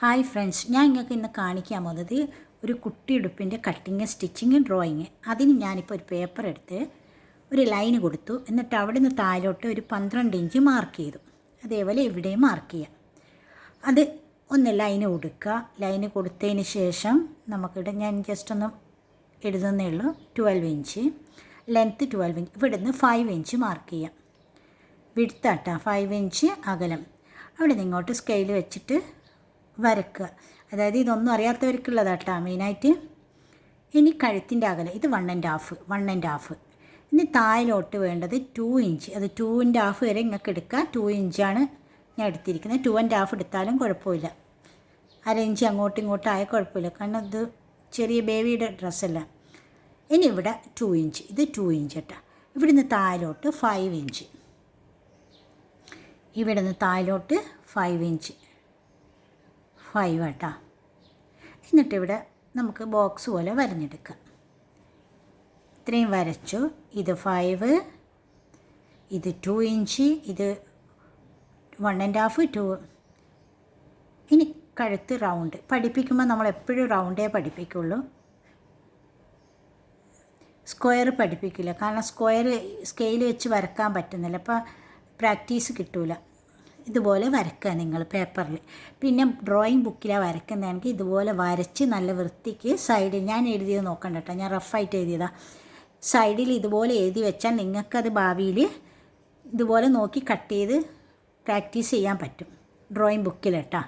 Hi friends ഞാൻ നിങ്ങൾക്ക് ഇന്ന് കാണിക്കാൻ പോകുന്നത് ഒരു കുട്ടി കുട്ടിയുടുപ്പിന്റെ കട്ടിങ് സ്റ്റിച്ചിങ് ഡ്രോയിങ് അതിന് ഞാനിപ്പോൾ ഒരു പേപ്പർ എടുത്ത് ഒരു ലൈന് കൊടുത്തു. എന്നിട്ട് അവിടെ നിന്ന് താഴോട്ട് ഒരു പന്ത്രണ്ട് ഇഞ്ച് മാർക്ക് ചെയ്തു. അതേപോലെ ഇവിടെയും മാർക്ക് ചെയ്യാം. അത് ഒന്ന് ലൈന് കൊടുക്കുക ലൈന് കൊടുത്തതിന് ശേഷം നമുക്കിവിടെ ഞാൻ ജസ്റ്റ് ഒന്ന് എഴുതുന്നേ ഉള്ളൂ. Twelve inch length twelve inch ഇവിടെ നിന്ന് ഫൈവ് ഇഞ്ച് മാർക്ക് ചെയ്യാം വിടുത്താട്ടാ ഫൈവ് ഇഞ്ച് അകലം. അവിടെ നിന്ന് ഇങ്ങോട്ട് സ്കെയിൽ വെച്ചിട്ട് വരക്കുക. അതായത് ഇതൊന്നും അറിയാത്തവർക്കുള്ളതാട്ടാ മെയിനായിട്ട്. ഇനി കഴുത്തിന്റെ അകലെ. ഇത് one and half one and half ഇനി താഴിലോട്ട് വേണ്ടത് ടു ഇഞ്ച് അത് ടൂവിന്റെ ഹാഫ് വരെ ഇങ്ങൾക്ക് എടുക്കുക ടു ഇഞ്ചാണ് ഞാൻ എടുത്തിരിക്കുന്നത്. ടു ആൻഡ് ഹാഫ് എടുത്താലും കുഴപ്പമില്ല. അര ഇഞ്ച് അങ്ങോട്ടും ഇങ്ങോട്ടും ആയ കുഴപ്പമില്ല. കാരണം ഇത് ചെറിയ ബേബിയുടെ ഡ്രസ്സല്ല ഇനി ഇവിടെ ടു ഇഞ്ച് ഇത് ടു ഇഞ്ച് കേട്ടോ ഇവിടുന്ന് താഴോട്ട് ഫൈവ് ഇഞ്ച് ഇവിടുന്ന് താഴോട്ട് ഫൈവ് ഇഞ്ച് ഫൈവ് കേട്ടോ എന്നിട്ടിവിടെ നമുക്ക് ബോക്സ് പോലെ വരഞ്ഞെടുക്കാം. ഇത്രയും വരച്ചു. ഇത് ഫൈവ് ഇത് ടു ഇഞ്ച് ഇത് വൺ ആൻഡ് ഹാഫ് ടു ഇനി കഴുത്ത് റൗണ്ട് പഠിപ്പിക്കുമ്പോൾ നമ്മൾ എപ്പോഴും റൗണ്ടേ പഠിപ്പിക്കുള്ളൂ. സ്ക്വയർ പഠിപ്പിക്കില്ല. കാരണം സ്ക്വയർ സ്കെയിൽ വെച്ച് വരക്കാൻ പറ്റുന്നില്ല. അപ്പോൾ പ്രാക്ടീസ് കിട്ടൂല. ഇതുപോലെ വരക്കുക നിങ്ങൾ പേപ്പറിൽ പിന്നെ ഡ്രോയിങ് ബുക്കിലാണ് വരക്കുന്നതാണെങ്കിൽ ഇതുപോലെ വരച്ച് നല്ല വൃത്തിക്ക് സൈഡിൽ ഞാൻ എഴുതിയത് നോക്കണ്ട കേട്ടോ ഞാൻ റഫായിട്ട് എഴുതിയതാണ് സൈഡിൽ ഇതുപോലെ എഴുതി വെച്ചാൽ നിങ്ങൾക്കത് ഭാവിയിൽ ഇതുപോലെ നോക്കി കട്ട് ചെയ്ത് പ്രാക്ടീസ് ചെയ്യാൻ പറ്റും. ഡ്രോയിങ് ബുക്കിൽ കേട്ടോ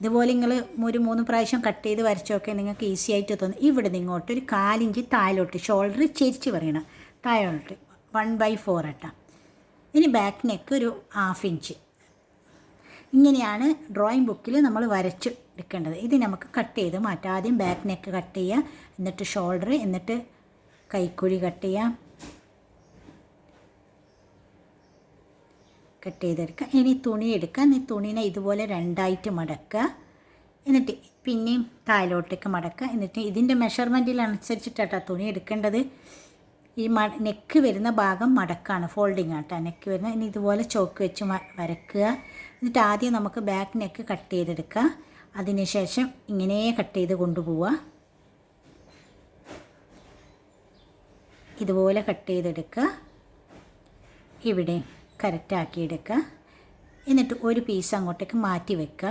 ഇതുപോലെ നിങ്ങൾ ഒരു മൂന്ന് പ്രാവശ്യം കട്ട് ചെയ്ത് വരച്ചൊക്കെ നിങ്ങൾക്ക് ഈസി ആയിട്ട് തോന്നും. ഇവിടെ നിന്ന് ഇങ്ങോട്ട് ഒരു കാലിഞ്ച് താഴോട്ട് ഷോൾഡർ ചെരിച്ച് പറയണം. താഴോട്ട്. വൺ ബൈ ഫോർ കേട്ടോ ഇനി ബാക്ക് നെക്ക് ഒരു ഹാഫ് ഇഞ്ച് ഇങ്ങനെയാണ് ഡ്രോയിങ് ബുക്കിൽ നമ്മൾ വരച്ച് എടുക്കേണ്ടത്. ഇത് നമുക്ക് കട്ട് ചെയ്ത് മാറ്റാം. ആദ്യം ബാക്ക് നെക്ക് കട്ട് ചെയ്യുക എന്നിട്ട് ഷോൾഡർ എന്നിട്ട് കൈക്കുഴി കട്ട് ചെയ്യാം. കട്ട് ചെയ്തെടുക്കുക ഇനി തുണി എടുക്കുക ഈ തുണീനെ ഇതുപോലെ രണ്ടായിട്ട് മടക്കുക. എന്നിട്ട് പിന്നെയും താഴോട്ടേക്ക് മടക്കുക. എന്നിട്ട് ഇതിന്റെ മെഷർമെന്റിനനുസരിച്ചിട്ടാണ് തുണി എടുക്കേണ്ടത്. ഈ മ നെക്ക് വരുന്ന ഭാഗം മടക്കാണ് ഫോൾഡിങ് ആട്ടോ നെക്ക് വരുന്ന ഇനി ഇതുപോലെ ചോക്ക് വെച്ച് വരക്കുക. എന്നിട്ട് ആദ്യം നമുക്ക് ബാക്ക് നെക്ക് കട്ട് ചെയ്തെടുക്കുക. അതിനുശേഷം ഇങ്ങനെ കട്ട് ചെയ്ത് കൊണ്ടുപോവുക. ഇതുപോലെ കട്ട് ചെയ്തെടുക്കുക. ഇവിടെ കറക്റ്റാക്കി എടുക്കുക എന്നിട്ട് ഒരു പീസ് അങ്ങോട്ടേക്ക് മാറ്റി വെക്കുക.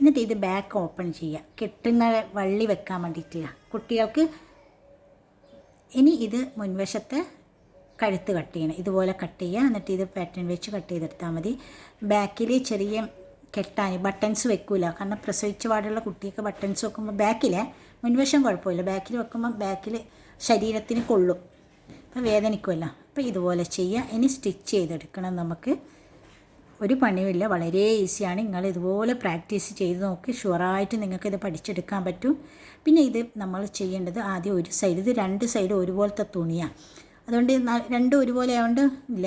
എന്നിട്ട് ഇത് ബാക്ക് ഓപ്പൺ ചെയ്യുക. കെട്ടുന്ന വള്ളി വെക്കാൻ വേണ്ടിയിട്ടില്ല. കുട്ടികൾക്ക് ഇനി ഇത് മുൻവശത്തെ കഴുത്ത് കട്ട് ചെയ്യണം. ഇതുപോലെ കട്ട് ചെയ്യുക. എന്നിട്ട് ഇത് പാറ്റേൺ വെച്ച് കട്ട് ചെയ്തെടുത്താൽ മതി. ബാക്കിൽ ചെറിയ കെട്ടാൻ ബട്ടൺസ് വെക്കില്ല കാരണം പ്രസവിച്ച പാടുള്ള കുട്ടിയൊക്കെ ബട്ടൺസ് വെക്കുമ്പോൾ ബാക്കിലെ മുൻവശം കുഴപ്പമില്ല. ബാക്കിൽ വെക്കുമ്പോൾ ബാക്കിൽ ശരീരത്തിന് കൊള്ളും. അപ്പോൾ വേദനിക്കുമല്ലോ അപ്പോൾ ഇതുപോലെ ചെയ്യുക. ഇനി സ്റ്റിച്ച് ചെയ്തെടുക്കണം നമുക്ക്. ഒരു പണിയുമില്ല. വളരെ ഈസിയാണ്. നിങ്ങൾ ഇതുപോലെ പ്രാക്ടീസ് ചെയ്ത് നോക്കി. ഷുവറായിട്ട് ഇത് പഠിച്ചെടുക്കാൻ പറ്റും. പിന്നെ ഇത് നമ്മൾ ചെയ്യേണ്ടത് ആദ്യം ഒരു സൈഡ് ഇത് രണ്ട് സൈഡ് ഒരുപോലത്തെ തുണിയാണ് അതുകൊണ്ട് രണ്ടും ഒരുപോലെ ആയതുകൊണ്ട് ഇല്ല.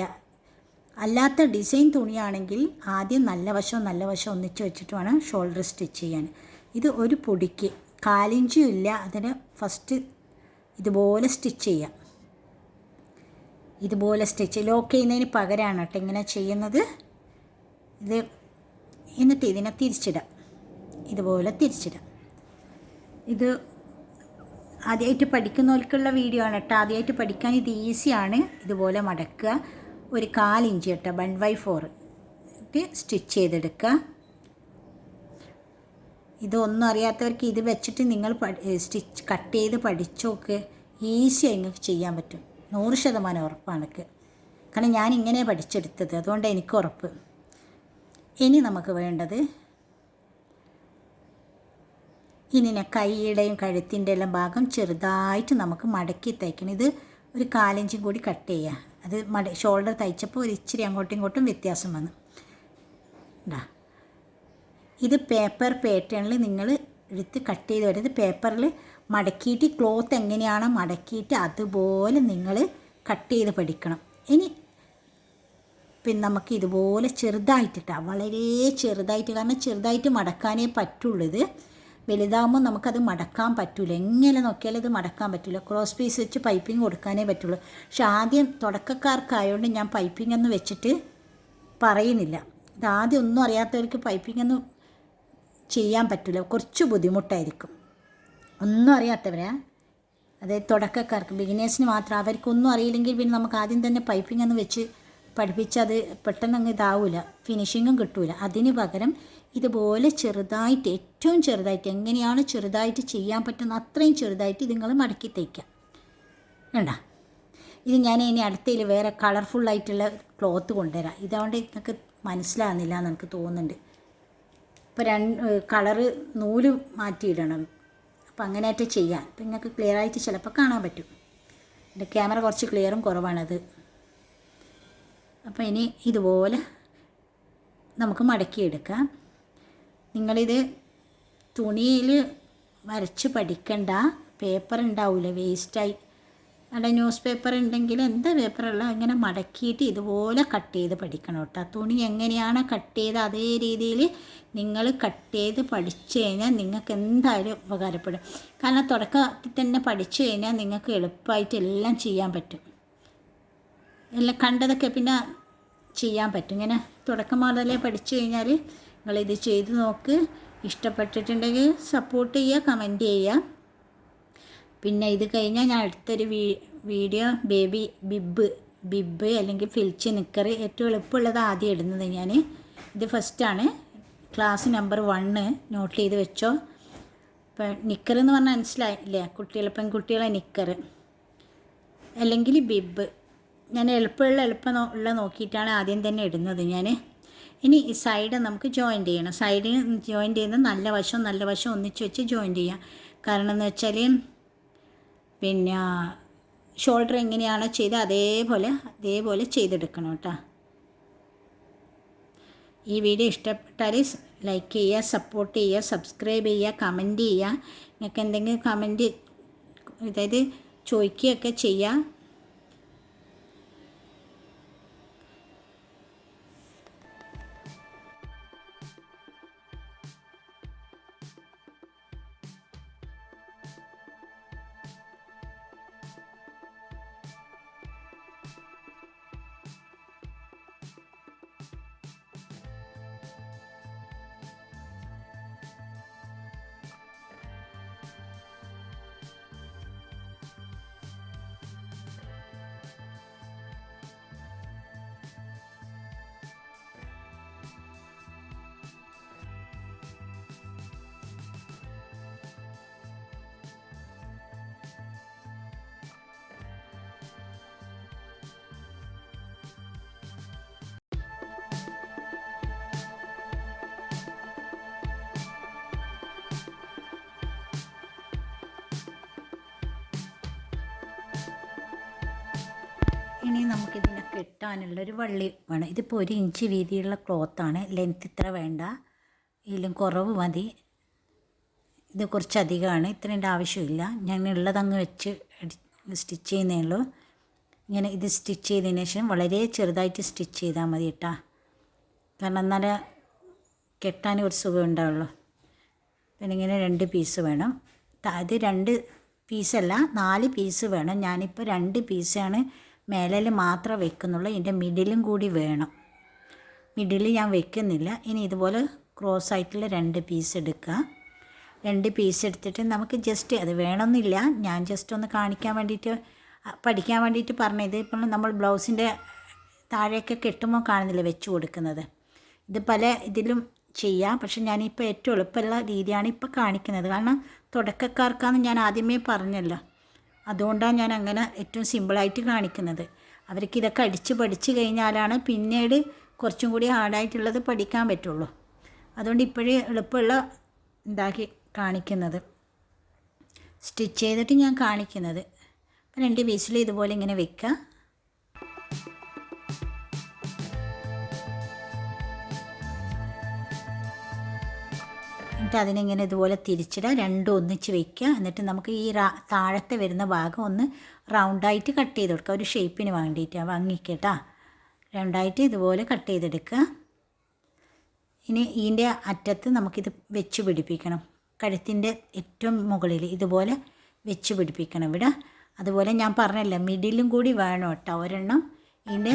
അല്ലാത്ത ഡിസൈൻ തുണിയാണെങ്കിൽ ആദ്യം നല്ല വശവും നല്ല വശവും ഒന്നിച്ച് വെച്ചിട്ട് വേണം ഷോൾഡർ സ്റ്റിച്ച് ചെയ്യാൻ. ഇത് ഒരു പൊടിക്ക്. കാലിഞ്ചും ഇല്ല. അതിന് ഫസ്റ്റ് ഇതുപോലെ സ്റ്റിച്ച് ചെയ്യാം. ഇതുപോലെ സ്റ്റിച്ച്. ലോക്ക് ചെയ്യുന്നതിന് പകരമാണ് കേട്ടോ ഇങ്ങനെ ചെയ്യുന്നത്. ഇത് എന്നിട്ട് ഇതിനെ തിരിച്ചിടാം ഇതുപോലെ തിരിച്ചിടാം ഇത് ആദ്യമായിട്ട് പഠിക്കുന്നവർക്കുള്ള വീഡിയോ ആണ് കേട്ടോ. ആദ്യമായിട്ട് പഠിക്കാൻ ഇത് ഈസിയാണ് ഇതുപോലെ മടക്കുക. ഒരു കാലിഞ്ച് കേട്ടോ വൺ ബൈ ഫോർ സ്റ്റിച്ച് ചെയ്തെടുക്കുക. ഇതൊന്നും അറിയാത്തവർക്ക് ഇത് വെച്ചിട്ട് നിങ്ങൾ സ്റ്റിച്ച് കട്ട് ചെയ്ത് പഠിച്ചോക്ക് ഈസി നിങ്ങൾക്ക് ചെയ്യാൻ പറ്റും. നൂറ് ശതമാനം ഉറപ്പാണ് കാരണം ഞാൻ ഇങ്ങനെ പഠിച്ചെടുത്തത്. അതുകൊണ്ട് എനിക്ക് ഉറപ്പ്. ഇനി നമുക്ക് വേണ്ടത് ഇനി കൈയുടെയും കഴുത്തിന്റെ എല്ലാം ഭാഗം ചെറുതായിട്ട് നമുക്ക് മടക്കി തയ്ക്കണം. ഇത് ഒരു കാലഞ്ചും കൂടി കട്ട് ചെയ്യുക അത് മട ഷോൾഡർ തയ്ച്ചപ്പോൾ ഒരു ഇച്ചിരി അങ്ങോട്ടും ഇങ്ങോട്ടും വ്യത്യാസം വന്നു. ഉണ്ടാ ഇത് പേപ്പർ പാറ്റേണിൽ നിങ്ങൾ എടുത്ത് കട്ട് ചെയ്ത് വരുന്നത് പേപ്പറിൽ മടക്കിയിട്ട് ക്ലോത്ത് എങ്ങനെയാണോ മടക്കിയിട്ട് അതുപോലെ നിങ്ങൾ കട്ട് ചെയ്ത് പഠിക്കണം. ഇനി പിന്നെ നമുക്ക് ഇതുപോലെ ചെറുതായിട്ടിട്ടാണ് വളരെ ചെറുതായിട്ട് കാരണം ചെറുതായിട്ട് മടക്കാനേ പറ്റുള്ളൂ ഇത്. വലുതാകുമ്പോൾ നമുക്കത് മടക്കാൻ പറ്റില്ല എങ്ങനെ നോക്കിയാലും ഇത് മടക്കാൻ പറ്റില്ല ക്രോസ് പീസ് വെച്ച് പൈപ്പിംഗ് കൊടുക്കാനേ പറ്റുള്ളൂ. പക്ഷെ ആദ്യം തുടക്കക്കാർക്കായതുകൊണ്ട് ഞാൻ പൈപ്പിംഗ് എന്ന് വെച്ചിട്ട് പറയുന്നില്ല. ഇത് ആദ്യം ഒന്നും അറിയാത്തവർക്ക് പൈപ്പിംഗ് ഒന്നും ചെയ്യാൻ പറ്റില്ല കുറച്ച് ബുദ്ധിമുട്ടായിരിക്കും. ഒന്നും അറിയാത്തവരാ. അതായത് തുടക്കക്കാർക്ക് ബിഗിനേഴ്സിന് മാത്രം അവർക്കൊന്നും അറിയില്ലെങ്കിൽ പിന്നെ നമുക്ക് ആദ്യം തന്നെ പൈപ്പിംഗ് ഒന്ന് വെച്ച് പഠിപ്പിച്ച് പെട്ടെന്നങ്ങ് പെട്ടെന്ന് അങ്ങ് ഇതാവില്ല ഫിനിഷിങ്ങും കിട്ടൂല. അതിന് പകരം ഇതുപോലെ ചെറുതായിട്ട് ഏറ്റവും ചെറുതായിട്ട് എങ്ങനെയാണ് ചെറുതായിട്ട് ചെയ്യാൻ പറ്റുന്ന അത്രയും ചെറുതായിട്ട് നിങ്ങൾ മടക്കി തയ്ക്കാം വേണ്ട ഇത് ഞാൻ ഇനി അടുത്തതിൽ വേറെ കളർഫുള്ളായിട്ടുള്ള ക്ലോത്ത് കൊണ്ടുവരാം. ഇതുകൊണ്ട് നിങ്ങൾക്ക് മനസ്സിലാകുന്നില്ല എന്ന് എനിക്ക് തോന്നുന്നുണ്ട്. ഇപ്പോൾ രണ്ട് കളറ് നൂൽ മാറ്റിയിടണം. അപ്പം അങ്ങനെയായിട്ട് ചെയ്യാം. അപ്പം നിങ്ങൾക്ക് ക്ലിയറായിട്ട് ചിലപ്പോൾ കാണാൻ പറ്റും. എന്റെ ക്യാമറ കുറച്ച് ക്ലിയറും കുറവാണത്. അപ്പോൾ ഇനി ഇതുപോലെ നമുക്ക് മടക്കിയെടുക്കാം. നിങ്ങളിത് തുണിയിൽ വരച്ച് പഠിക്കണ്ട. പേപ്പർ ഉണ്ടാവില്ല വേസ്റ്റായി അവിടെ ന്യൂസ് പേപ്പർ ഉണ്ടെങ്കിൽ എന്താ പേപ്പറുള്ള ഇങ്ങനെ മടക്കിയിട്ട് ഇതുപോലെ കട്ട് ചെയ്ത് പഠിക്കണം കേട്ടോ. തുണി എങ്ങനെയാണ് കട്ട് ചെയ്ത് അതേ രീതിയിൽ നിങ്ങൾ കട്ട് ചെയ്ത് പഠിച്ചു കഴിഞ്ഞാൽ നിങ്ങൾക്ക് എന്തായാലും ഉപകാരപ്പെടും. കാരണം തുടക്കത്തിൽ തന്നെ പഠിച്ചു കഴിഞ്ഞാൽ നിങ്ങൾക്ക് എളുപ്പമായിട്ട് എല്ലാം ചെയ്യാൻ പറ്റും. എല്ലാം കണ്ടതൊക്കെ പിന്നെ ചെയ്യാൻ പറ്റും. ഇങ്ങനെ തുടക്കം മുതലേ പഠിച്ചു കഴിഞ്ഞാൽ നിങ്ങളിത് ചെയ്ത് നോക്ക്. ഇഷ്ടപ്പെട്ടിട്ടുണ്ടെങ്കിൽ സപ്പോർട്ട് ചെയ്യുക കമന്റ് ചെയ്യുക. പിന്നെ ഇത് കഴിഞ്ഞാൽ ഞാൻ അടുത്തൊരു വീ വീഡിയോ ബേബി ബിബ് ബിബ് അല്ലെങ്കിൽ ഫിൽച്ച് നിക്കർ ഏറ്റവും എളുപ്പമുള്ളത് ആദ്യം ഇടുന്നത് ഞാൻ. ഇത് ഫസ്റ്റാണ് ക്ലാസ് നമ്പർ വണ്ണ് നോട്ട് ചെയ്ത് വെച്ചോ. ഇപ്പം നിക്കർ എന്ന് പറഞ്ഞാൽ മനസ്സിലായില്ലേ? കുട്ടികളെ പെൺകുട്ടികളെ നിക്കർ അല്ലെങ്കിൽ ബിബ് ഞാൻ എളുപ്പമുള്ള എളുപ്പം ഉള്ള നോക്കിയിട്ടാണ് ആദ്യം തന്നെ ഇടുന്നത് ഞാൻ ഇനി ഈ സൈഡ് നമുക്ക് ജോയിന്റ് ചെയ്യണം. സൈഡിൽ ജോയിന്റ് ചെയ്യുന്ന നല്ല വശം നല്ല വശം ഒന്നിച്ച് വെച്ച് ജോയിന്റ് ചെയ്യാം. കാരണം എന്ന് വെച്ചാൽ പിന്നെ ഷോൾഡർ എങ്ങനെയാണോ ചെയ്ത് അതേപോലെ അതേപോലെ ചെയ്തെടുക്കണം കേട്ടോ. ഈ വീഡിയോ ഇഷ്ടപ്പെട്ടാൽ ലൈക്ക് ചെയ്യുക സപ്പോർട്ട് ചെയ്യുക സബ്സ്ക്രൈബ് ചെയ്യുക കമന്റ് ചെയ്യുക. നിങ്ങൾക്ക് എന്തെങ്കിലും കമന്റ് അതായത് ചോദിക്കുകയൊക്കെ ചെയ്യുക ഇനി നമുക്കിതിനെ കെട്ടാനുള്ളൊരു വള്ളി വേണം. ഇതിപ്പോൾ ഒരു ഇഞ്ച് വീതിയുള്ള ക്ലോത്താണ് ലെങ്ത് ഇത്ര വേണ്ട. ഇതിലും കുറവ് മതി. ഇത് കുറച്ചധികമാണ്. ഇത്രേന്റെ ആവശ്യമില്ല. ഞാൻ ഉള്ളതങ്ങ് വെച്ച് സ്റ്റിച്ച് ചെയ്യുന്നേ ഉള്ളൂ. ഇങ്ങനെ ഇത് സ്റ്റിച്ച് ചെയ്തതിന് ശേഷം വളരെ ചെറുതായിട്ട് സ്റ്റിച്ച് ചെയ്താൽ മതി കേട്ടാ. കാരണം എന്നാലേ കെട്ടാൻ ഒരു സുഖം ഉണ്ടാവുള്ളൂ. പിന്നെ ഇങ്ങനെ രണ്ട് പീസ് വേണം. അത് രണ്ട് പീസല്ല നാല് പീസ് വേണം. ഞാനിപ്പോൾ രണ്ട് പീസാണ് മേലിൽ മാത്രമേ വെക്കുന്നുള്ളൂ. ഇതിന്റെ മിഡിലും കൂടി വേണം. മിഡിൽ ഞാൻ വെക്കുന്നില്ല. ഇനി ഇതുപോലെ ക്രോസ് ആയിട്ടുള്ള രണ്ട് പീസ് എടുക്കുക. രണ്ട് പീസ് എടുത്തിട്ട് നമുക്ക് ജസ്റ്റ് അത് വേണമെന്നില്ല. ഞാൻ ജസ്റ്റ് ഒന്ന് കാണിക്കാൻ വേണ്ടിയിട്ട് പഠിക്കാൻ വേണ്ടിയിട്ട് പറഞ്ഞത് ഇപ്പോൾ നമ്മൾ ബ്ലൗസിന്റെ താഴെയൊക്കെ കെട്ടുമ്പോൾ കാണുന്നില്ല വെച്ച് കൊടുക്കുന്നത്. ഇത് പല ഇതിലും ചെയ്യാം. പക്ഷെ ഞാനിപ്പോൾ ഏറ്റവും എളുപ്പമുള്ള രീതിയാണ് ഇപ്പോൾ കാണിക്കുന്നത്. കാരണം തുടക്കക്കാർക്കാന്ന് ഞാൻ ആദ്യമേ പറഞ്ഞല്ലോ. അതുകൊണ്ടാണ് ഞാൻ അങ്ങനെ ഏറ്റവും സിമ്പിളായിട്ട് കാണിക്കുന്നത്. അവർക്ക് ഇതൊക്കെ അടിച്ച് പഠിച്ച് കഴിഞ്ഞാലാണ് പിന്നീട് കുറച്ചും കൂടി ഹാർഡായിട്ടുള്ളത് പഠിക്കാൻ പറ്റുള്ളൂ. അതുകൊണ്ട് ഇപ്പോഴേ എളുപ്പമുള്ള ഇതാക്കി കാണിക്കുന്നത്. സ്റ്റിച്ച് ചെയ്തിട്ട് ഞാൻ കാണിക്കുന്നത്. രണ്ട് പീസിൽ ഇതുപോലെ ഇങ്ങനെ വെക്കുക. എന്നിട്ട് അതിനിങ്ങനെ ഇതുപോലെ തിരിച്ചിടുക. രണ്ടും ഒന്നിച്ച് വെക്കുക. എന്നിട്ട് നമുക്ക് ഈ താഴത്തെ വരുന്ന ഭാഗം ഒന്ന് റൗണ്ടായിട്ട് കട്ട് ചെയ്ത് കൊടുക്കുക. ഒരു ഷേപ്പിന് വേണ്ടിയിട്ട്. വാങ്ങിക്കട്ടാ. രണ്ടായിട്ട് ഇതുപോലെ കട്ട് ചെയ്തെടുക്കുക. ഇനി ഇതിന്റെ അറ്റത്ത് നമുക്കിത് വെച്ച് പിടിപ്പിക്കണം. കഴുത്തിന്റെ ഏറ്റവും മുകളിൽ ഇതുപോലെ വെച്ച് പിടിപ്പിക്കണം ഇവിടെ. അതുപോലെ ഞാൻ പറഞ്ഞല്ലോ മിഡിലും കൂടി വേണം കേട്ടോ ഒരെണ്ണം. ഇതിന്റെ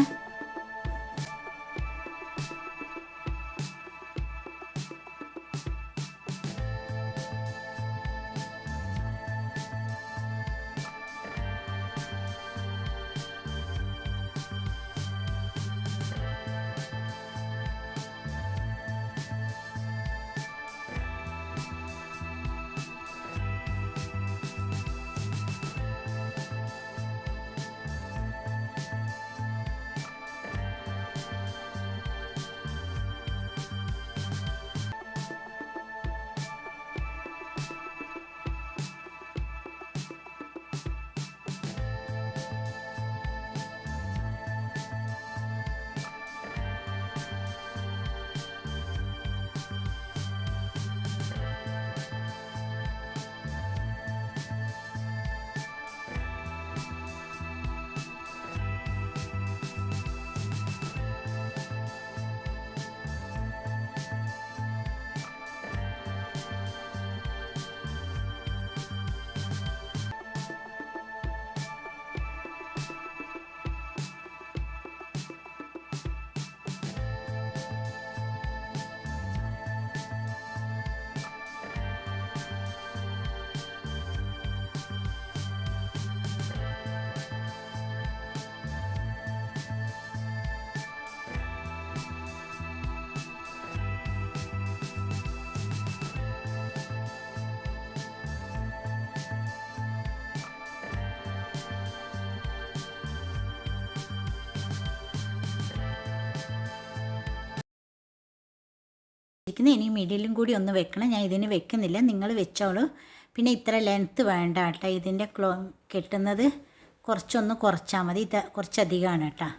ഉദ്ദേശിക്കുന്നത് ഇനി മിഡിലും കൂടി ഒന്ന് വെക്കണം. ഞാൻ ഇതിന് വെക്കുന്നില്ല. നിങ്ങൾ വെച്ചോളൂ. പിന്നെ ഇത്ര ലെങ്ത്ത് വേണ്ട കേട്ടോ. ഇതിന്റെ ക്ലോ കെട്ടുന്നത് കുറച്ചൊന്ന് കുറച്ചാൽ മതി. ഇത് കുറച്ചധികമാണ് കേട്ടോ.